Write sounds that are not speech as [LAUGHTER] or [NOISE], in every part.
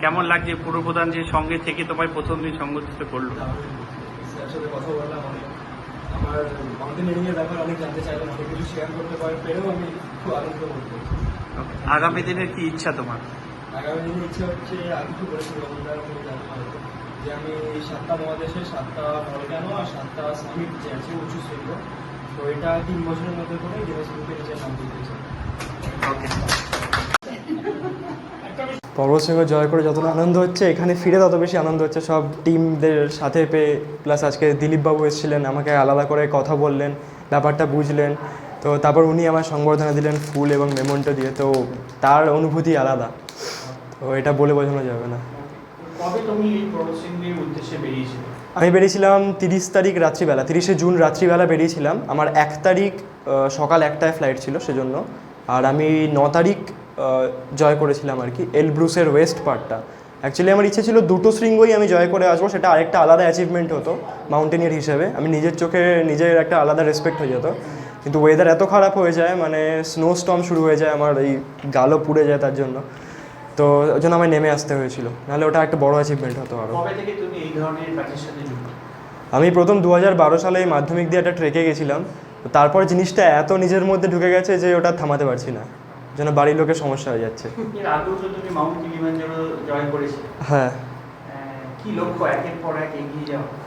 কেমন লাগছে পূর্বপ্রধান যে সঙ্গে থেকে তোমায় প্রথম দিন সংগঠিত করল সাথে কথা বললাম অনেক আমার ব্যাপারে অনেক জানতে চাইলাম অনেক কিছু শেয়ার করতে পারে পেরেও আমি খুব আনন্দ বোধ করছি। আগামী দিনের কি ইচ্ছা তোমার? আগামী দিনে ইচ্ছা হচ্ছে তুমি জানো হয়তো যে আমি সাতটা মহাদেশে সাতটা ভলকানো আর সাতটা সামিট যে আছে উঁচু শৃঙ্গ তো এটা তিন বছরের মধ্যে করে গিনেস বুকে নিজের নাম দিতে চাই। পর্বতশৃঙ্গ জয় করে যতটা আনন্দ হচ্ছে এখানে ফিরে তত বেশি আনন্দ হচ্ছে। সব টিমদের সাথে পেয়ে প্লাস আজকে দিলীপবাবু এসেছিলেন আমাকে আলাদা করে কথা বললেন ব্যাপারটা বুঝলেন। তো তারপর উনি আমার সংবর্ধনা দিলেন ফুল এবং মেমন্টো দিয়ে। তো তার অনুভূতি আলাদা। তো এটা বলে বোঝানো যাবে না। আমি বেরিয়েছিলাম তিরিশ তারিখ রাত্রিবেলা তিরিশে জুন রাত্রিবেলা বেরিয়েছিলাম। আমার এক তারিখ সকাল একটায় ফ্লাইট ছিল সেজন্য। আর আমি ন তারিখ জয় করেছিলাম আর কি এলব্রুসের ওয়েস্ট পার্টটা অ্যাকচুয়ালি আমার ইচ্ছে ছিল দুটো শৃঙ্গই আমি জয় করে আসব সেটা আরেকটা আলাদা অ্যাচিভমেন্ট হতো মাউন্টেনিয়ার হিসেবে। আমি নিজের চোখে নিজের একটা আলাদা রেসপেক্ট হয়ে যেত। কিন্তু ওয়েদার এত খারাপ হয়ে যায় মানে স্নো স্টর্ম শুরু হয়ে যায় আমার এই গালও পুড়ে যায় তার জন্য। তো ওই জন্য আমায় নেমে আসতে হয়েছিল। নাহলে ওটা একটা বড় অ্যাচিভমেন্ট হতো আরও আমি প্রথম দু হাজার বারো সালে মাধ্যমিক দিয়ে একটা ট্রেকে গেছিলাম। তারপর জিনিসটা এত নিজের মধ্যে ঢুকে গেছে যে ওটা থামাতে পারছি না। যেন বাড়ির লোকের সমস্যা হয়ে যাচ্ছে। হ্যাঁ।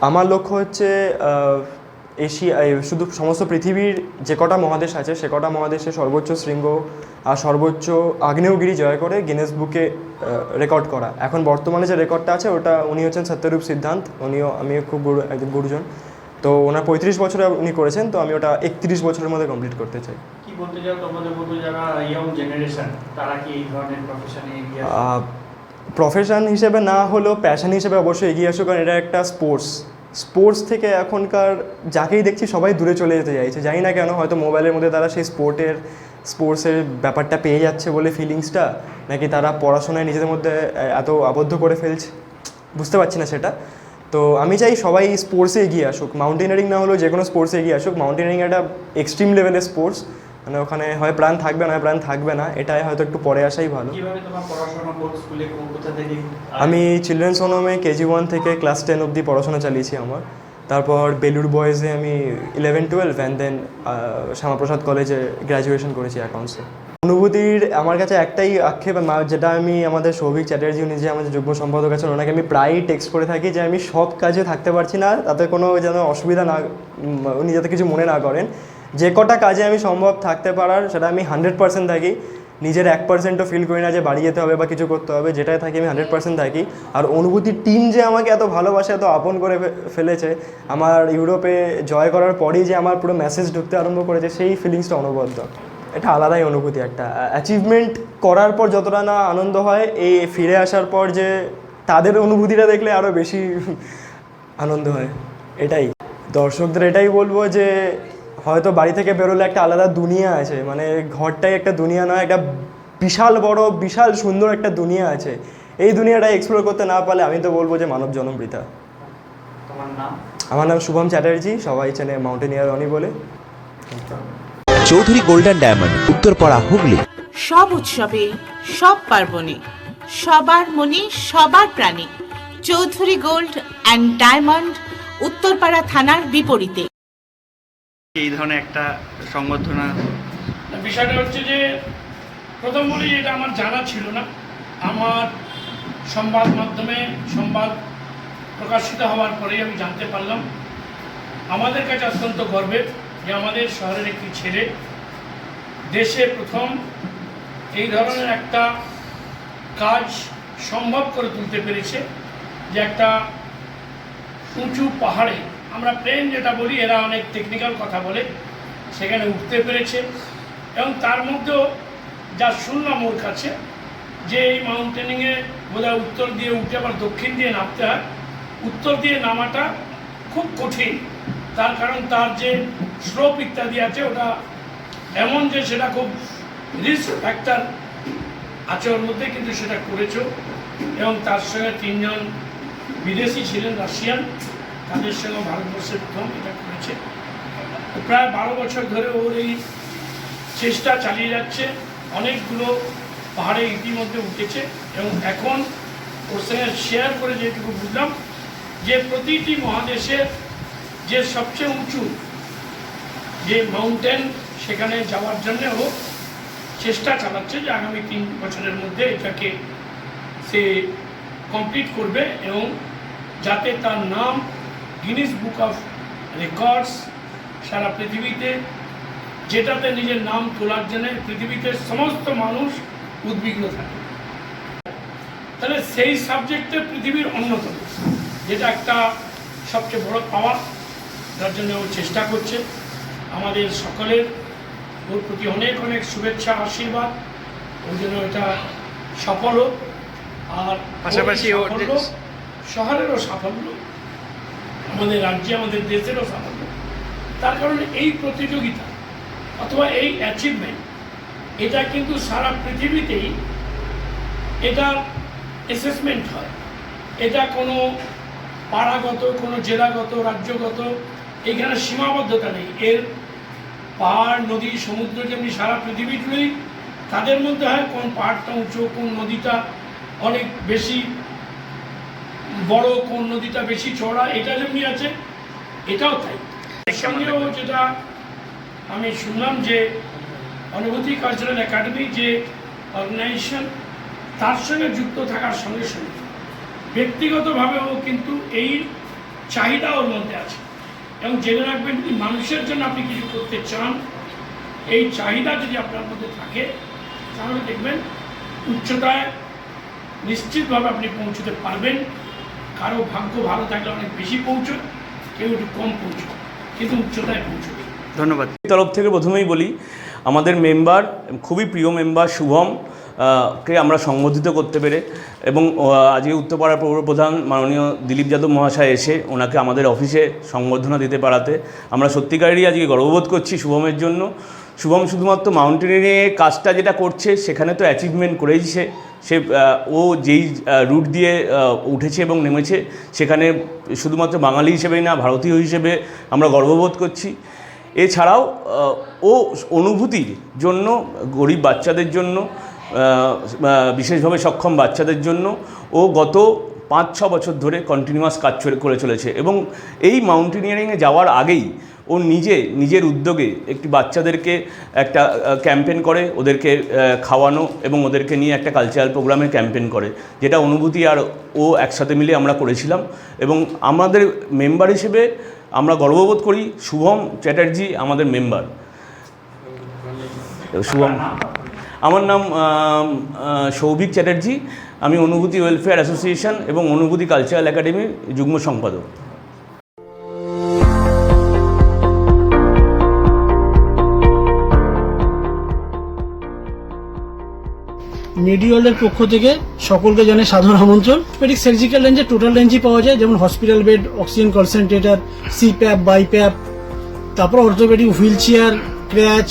আমার লক্ষ্য হচ্ছে এশিয়া শুধু সমস্ত পৃথিবীর যে কটা মহাদেশ আছে সে কটা মহাদেশে সর্বোচ্চ শৃঙ্গ আর সর্বোচ্চ আগ্নেয়গিরি জয় করে গিনেস বুকে রেকর্ড করা। এখন বর্তমানে যে রেকর্ডটা আছে ওটা উনি হচ্ছেন সত্যরূপ সিদ্ধান্ত। উনিও আমিও খুব গুরু একজন গুরুজন। তো ওনার পঁয়ত্রিশ বছরে উনি করেছেন তো আমি ওটা একত্রিশ বছরের মধ্যে কমপ্লিট করতে চাই। কি বলতে চাও তোমাদের মতো যারা ইয়ং জেনারেশন তারা কি এই ধরনের প্রফেশনে এগিয়ে প্রফেশন হিসেবে না হলেও প্যাশন হিসেবে অবশ্যই এগিয়ে আসো কারণ এটা একটা স্পোর্টস স্পোর্টস থেকে এখনকার যাকেই দেখছি সবাই দূরে চলে যেতে চাইছে। জানি না কেন হয়তো মোবাইলের মধ্যে তারা সেই স্পোর্টের স্পোর্টসের ব্যাপারটা পেয়ে যাচ্ছে বলে ফিলিংসটা নাকি তারা পড়াশোনায় নিজেদের মধ্যে এত আবদ্ধ করে ফেলছে? বুঝতে পারছি না সেটা। তো আমি চাই সবাই স্পোর্টসে এগিয়ে আসুক। মাউন্টেনারিং না হলেও যে কোনো স্পোর্টসে এগিয়ে আসুক। মাউন্টেনারিং একটা এক্সট্রিম লেভেলের স্পোর্টস মানে ওখানে হয় প্রাণ থাকবে না হয় প্রাণ থাকবে না এটাই হয়তো একটু পরে আসাই ভালো। আমি চিলড্রেন্স হোমে কেজি ওয়ান থেকে ক্লাস টেন অবধি পড়াশোনা চালিয়েছি আমার। তারপর বেলুর বয়েজে আমি eleven twelve and then Shyamaprasad কলেজে গ্র্যাজুয়েশন করেছি অ্যাকাউন্টসে অনুভূতির আমার কাছে একটাই আক্ষেপ যেটা আমি আমাদের সৌভিক চ্যাটার্জি, উনি যে আমাদের যুগ্ম সম্পাদক আছেন, ওনাকে আমি প্রায়ই টেক্সট করে থাকি যে, আমি সব কাজে থাকতে পারছি না, তাতে কোনো যেন অসুবিধা না উনি যাতে কিছু মনে না করেন। যে কটা কাজে আমি সম্ভব থাকতে পারার, সেটা আমি হান্ড্রেড পার্সেন্ট থাকি। নিজের এক পার্সেন্টও ফিল করি না যে, বাড়ি যেতে হবে বা কিছু করতে হবে, যেটাই থাকি আমি হান্ড্রেড পার্সেন্ট থাকি। আর অনুভূতির টিম যে আমাকে এত ভালোবাসে, এত আপন করে ফেলেছে, আমার ইউরোপে জয় করার পরেই যে আমার পুরো মেসেজ ঢুকতে আরম্ভ করেছে, সেই ফিলিংসটা অনবদ্য। এটা আলাদাই অনুভূতি একটা অ্যাচিভমেন্ট করার পর যতটা না আনন্দ হয় এই ফিরে আসার পর যে তাদের অনুভূতিটা দেখলে আরও বেশি আনন্দ হয়। এটাই। দর্শকদের এটাই বলব যে হয়তো বাড়ি থেকে বেরোলে একটা আলাদা দুনিয়া আছে মানে ঘরটাই একটা দুনিয়া নয় একটা বিশাল বড় বিশাল সুন্দর একটা দুনিয়া আছে। এই দুনিয়াটা এক্সপ্লোর করতে না পারলে আমি তো বলব যে মানব জনম বৃথা। আমার নাম শুভম চ্যাটার্জি সবাই চেনে মাউন্টেনিয়ার অনি বলে। Chowdhury golden diamond Uttarpara Hooghly. সব উৎসবে সব পার্বণে সবার মনে সবার প্রাণে Chowdhury gold and diamond Uttarpara থানার বিপরীতে। এই ধরনের একটা সংবর্ধনা। বিষয়টা হচ্ছে যে প্রথম বলি এটা আমার জানা ছিল না। আমার সংবাদ মাধ্যমে সংবাদ প্রকাশিত হওয়ার পরেই আমি জানতে পারলাম। আমাদের কাছে অত্যন্ত গর্বের যে আমাদের শহরের একটি ছেলে, দেশে প্রথম এই ধরনের একটা কাজ সম্ভব করে তুলতে পেরেছে যে একটা উঁচু পাহাড়ে, আমরা প্লেন যেটা বলি, এরা অনেক টেকনিক্যাল কথা বলে, সেখানে উঠতে পেরেছে এবং তার মধ্যেও যা শুনলাম ওর কাছে, যে এই মাউন্টেনিংয়ে বোধহয় উত্তর দিয়ে উঠে আবার দক্ষিণ দিয়ে নামতে হয়, উত্তর দিয়ে নামাটা খুব কঠিন। তার কারণ তার যে স্লোপ ইত্যাদি আছে, ওটা এমন যে সেটা খুব রিস্ক ফ্যাক্টর আছে ওর মধ্যে, কিন্তু সেটা করেছ। এবং তার সঙ্গে তিনজন বিদেশি ছিলেন, রাশিয়ান। তাদের সঙ্গে ভারতবর্ষের প্রথম এটা করেছে। প্রায় বারো বছর ধরে ওর এই চেষ্টা চালিয়ে যাচ্ছে। অনেকগুলো পাহাড়ে ইতিমধ্যে উঠেছে। এবং এখন ওর সঙ্গে শেয়ার করে যেটুকু বুঝলাম, যে প্রতিটি মহাদেশের যে সবচেয়ে উঁচু যে মাউন্টেন সেখানে যাওয়ার জন্য ও চেষ্টা চালাচ্ছে যে আগামী তিন বছরের মধ্যে এটাকে সে কমপ্লিট করবে এবং যাতে তার নাম গিনিস বুক অফ রেকর্ডস সারা পৃথিবীতে, যেটাতে নিজের নাম তোলার জন্য পৃথিবীতে সমস্ত মানুষ উদ্বিগ্ন থাকে। তাহলে সেই সাবজেক্টে পৃথিবীর অন্যতম, যেটা একটা সবচেয়ে বড় পাওয়া যার জন্য ও চেষ্টা করছে। আমাদের সকলের ওর প্রতি অনেক অনেক শুভেচ্ছা আশীর্বাদ। ওই জন্য এটা সফল হোক। আর পাশাপাশি ওর ওর শহরেরও সাফল্য আমাদের রাজ্যে আমাদের দেশেরও সাফল্য। তার কারণে এই প্রতিযোগিতা অথবা এই অ্যাচিভমেন্ট এটা কিন্তু সারা পৃথিবীতেই এটা অ্যাসেসমেন্ট হয়। এটা কোনো পাড়াগত কোনো জেলাগত রাজ্যগত এখানে সীমাবদ্ধতা নেই। এর পাহাড় নদী সমুদ্র যেমনি সারা পৃথিবী জুড়েই তাদের মধ্যে হয় কোন পাহাড়টা উঁচু কোন নদীটা অনেক বেশি বড় কোন নদীটা বেশি চড়া এটা যেমনি আছে এটাও তাই। এর সঙ্গেও যেটা আমি শুনলাম যে অনুভূতি কালচারাল একাডেমি যে অর্গানাইজেশন তার সঙ্গে যুক্ত থাকার সঙ্গে সঙ্গে ব্যক্তিগতভাবেও কিন্তু এই চাহিদা ওর মধ্যে আছে। এবং জেনে রাখবেন যদি মানুষের জন্য আপনি কিছু করতে চান এই চাহিদা যদি আপনার মধ্যে থাকে তাহলে দেখবেন উচ্চতায় নিশ্চিতভাবে আপনি পৌঁছতে পারবেন। কারও ভাগ্য ভালো থাকলে অনেক বেশি পৌঁছয় কেউ একটু কম পৌঁছয় কিন্তু উচ্চতায় পৌঁছবে ধন্যবাদ। তরফ থেকে প্রথমেই বলি আমাদের মেম্বার খুবই প্রিয় মেম্বার শুভম কে আমরা সংবোধিত করতে পেরে এবং আজকে উত্তরপাড়ার পৌর প্রধান মাননীয় দিলীপ যাদব মহাশয় এসে ওনাকে আমাদের অফিসে সংবর্ধনা দিতে পারাতে আমরা সত্যিকারেরই আজকে গর্ববোধ করছি শুভমের জন্য। শুভম শুধুমাত্র মাউন্টেনিংয়ে কাজটা যেটা করছে সেখানে তো অ্যাচিভমেন্ট করেই সে। সে ও যেই রুট দিয়ে উঠেছে এবং নেমেছে সেখানে শুধুমাত্র বাঙালি হিসেবেই না, ভারতীয় হিসেবে আমরা গর্ববোধ করছি। এছাড়াও ও অনুভূতির জন্য, গরিব বাচ্চাদের জন্য বিশেষভাবে সক্ষম বাচ্চাদের জন্য ও গত পাঁচ, ছ বছর ধরে কন্টিনিউয়াস কাজ করে চলেছে এবং এই মাউন্টেনিয়ারিংয়ে যাওয়ার আগেই ও নিজে, নিজের উদ্যোগে একটি বাচ্চাদেরকে একটা ক্যাম্পেন করে, ওদেরকে খাওয়ানো এবং ওদেরকে নিয়ে একটা কালচারাল প্রোগ্রামে ক্যাম্পেন করে, যেটা অনুভূতি আর ও একসাথে মিলে আমরা করেছিলাম এবং আমাদের মেম্বার হিসেবে আমরা গর্ববোধ করি, শুভম চ্যাটার্জি আমাদের মেম্বার শুভম। আমার নাম সৌভিক চ্যাটার্জি। আমি অনুভূতি ওয়েলফেয়ার অ্যাসোসিয়েশন এবং অনুভূতি কালচারাল একাডেমির যুগ্ম সম্পাদক। মেডিওয়ালের পক্ষ থেকে সকলকে জানে সাধারণ আমন্ত্রণ। পেডিক সার্জিক্যাল রেঞ্জে টোটাল রেঞ্জই পাওয়া যায়, যেমন hospital bed oxygen concentrator CPAP BiPAP তারপর orthopaedic wheel chair crutch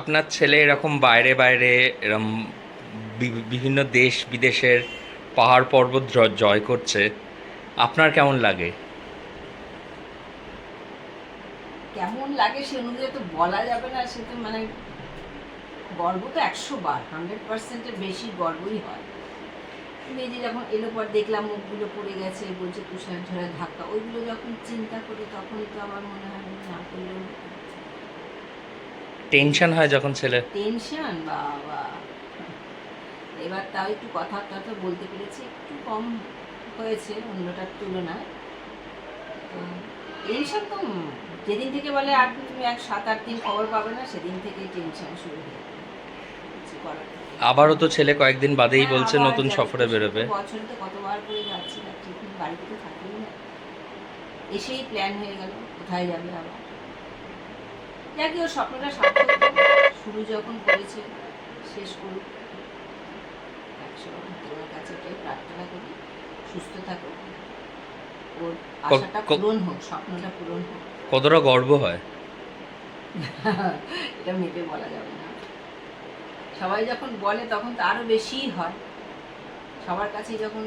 আপনার ছেলে এরকম বাইরে বাইরে এরম বিভিন্ন দেশ বিদেশের পাহাড় পর্বত জয় করছে, আপনার কেমন লাগে? কেমন লাগে সে অনুযায়ী তো বলা যাবে না, সে তো মানে গর্ব তো একশো বার হান্ড্রেড পার্সেন্টের বেশি গর্বই হয়। মেয়েজি যখন এলো পর দেখলাম মুখগুলো পড়ে গেছে, বলছে তুষার ঝড়ে ধাক্কা, ওইগুলো যখন চিন্তা করি তখন তো আমার মনে হয় না করলেও টেনশন হয় যখন ছেলে টেনশন? বাবা। এবার তাও একটু কথা টথা বলতে পেরেছি একটু কম হয়েছে অন্যটার তুলনায়। টেনশন তো যেদিন থেকে বলে আর তুমি এক সাত আট দিন খবর পাবে না সেদিন থেকেই টেনশন শুরু হয়ে। কিছু করার আবারও তো ছেলে কয়েকদিন বাদেই হ্যাঁ, বলছে নতুন। সফরে বেরোবে। বছরে তো কতবার করে যাচ্ছি না ঠিক বাড়িতে তো থাকেই না। এসেই প্ল্যান হয়ে গেল কোথায় যাবে আবার? যাকে ওর স্বপ্নটা সার্থক শুরু যখন করেছে শেষ করুক। তোমার কাছে প্রার্থনা করি সুস্থ থাকুক ওর আশাটা পূরণ হোক স্বপ্নটা পূরণ হোক। কতটা গর্ব হয়? [LAUGHS] এটা মেপে বলা যাবে না। সবাই যখন বলে তখন তো আরও বেশিই হয়। সবার কাছে যখন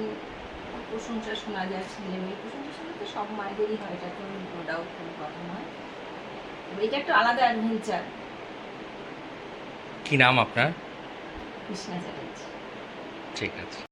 প্রশংসা শোনা যায় ছেলে মেয়ে প্রশংসা শোনা তো সব মায়েদেরই হয় এটা তো নো ডাউট কোনো কথা নয়। এটা একটু আলাদা অ্যাডভেঞ্চার কি নাম আপনার? কৃষ্ণা চ্যাটার্জি। ঠিক আছে।